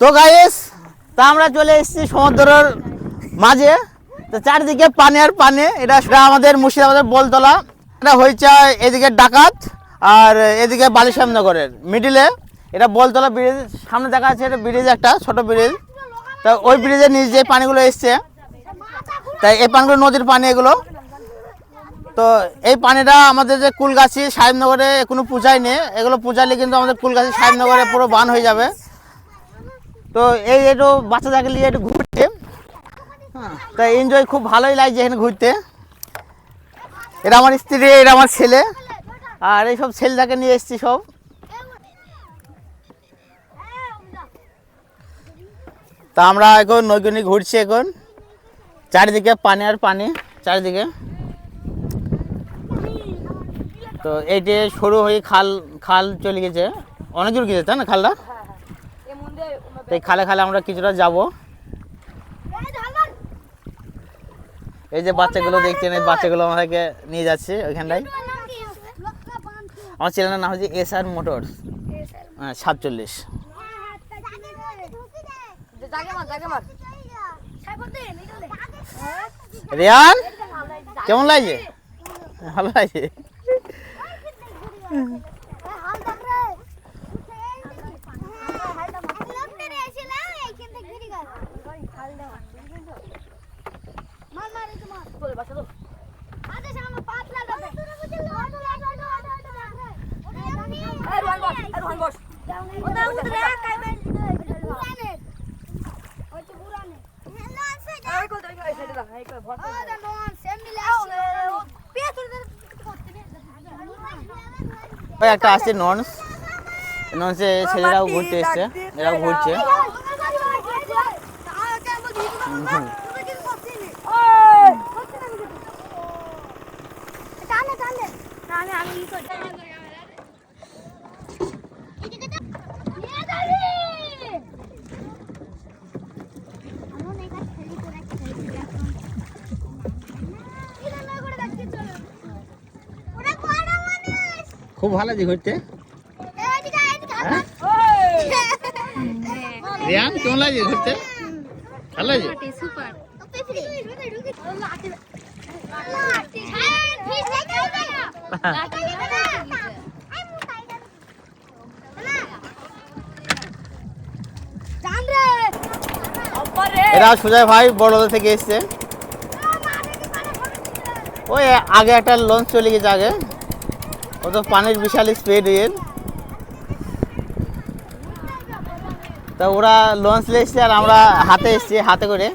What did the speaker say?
তো গাইস তা আমরা চলে এসেছি সমুদ্রের মাঝে। তো চারিদিকে পানি আর পানি, এটা সেটা আমাদের মুর্শিদাবাদের বলতলা। এটা হয়েছে এদিকে ডাকাত আর এদিকে বালিশ্যামনগরের মিডিলে এটা বলতলা ব্রিজ সামনে দেখা যাচ্ছে এটা ব্রিজ একটা, ছোট ব্রিজ তা ওই ব্রিজের নিচ যে পানিগুলো এসছে। তাই এই পানিগুলো নদীর পানি এগুলো। তো এই পানিটা আমাদের যে কুলগাছি সাহেবনগরে কোনো পূজায় নেই। এগুলো পূজালে কিন্তু আমাদের কুলগাছি সাহেবনগরে পুরো বান হয়ে যাবে। তো এই একটু বাচ্চাদেরকে নিয়ে একটু ঘুরতে। হ্যাঁ, তা এনজয় খুব ভালোই লাগছে এখানে ঘুরতে। এটা আমার স্ত্রী এটা আমার ছেলে। আর এইসব ছেলেটাকে নিয়ে এসেছি সব। তা আমরা এখন নৈকনি ঘুরছি এখন। চারিদিকে পানি আর পানি চারিদিকে। তো এই যে সরু হয়ে খাল খাল চলে গেছে। অনেক দূর গেছে তাই না খালটা? তো এই খালে খালে আমরা কিছুটা যাব। এই যে বাচ্চাগুলো দেখছেন এই বাচ্চাগুলো আমাদেরকে নিয়ে যাচ্ছে ওইখানটায়। আমার চ্যানেলের নাম হচ্ছে এস আর মোটরস। হ্যাঁ সাতচল্লিশ। রিয়ান কেমন লাগছে? ভালো লাগছে। ওই একটা আছে ননস। ননসে ছেলেরাও ঘুরতে এসছে এরাও ঘুরছে। খুব ভালো লাগছে ঘুরতে হ্যাঁ? রিয়ান কেমন লাগছে ঘুরতে ভালো লাগছে এরা সুজয় ভাই বড়দের থেকে এসছে। ওই আগে একটা লঞ্চ চলে গেছে আগে। ও তো পানির বিশাল স্পিড এর। তা ওরা লঞ্চ এসছে আর আমরা হাতে এসছি, হাতে করে।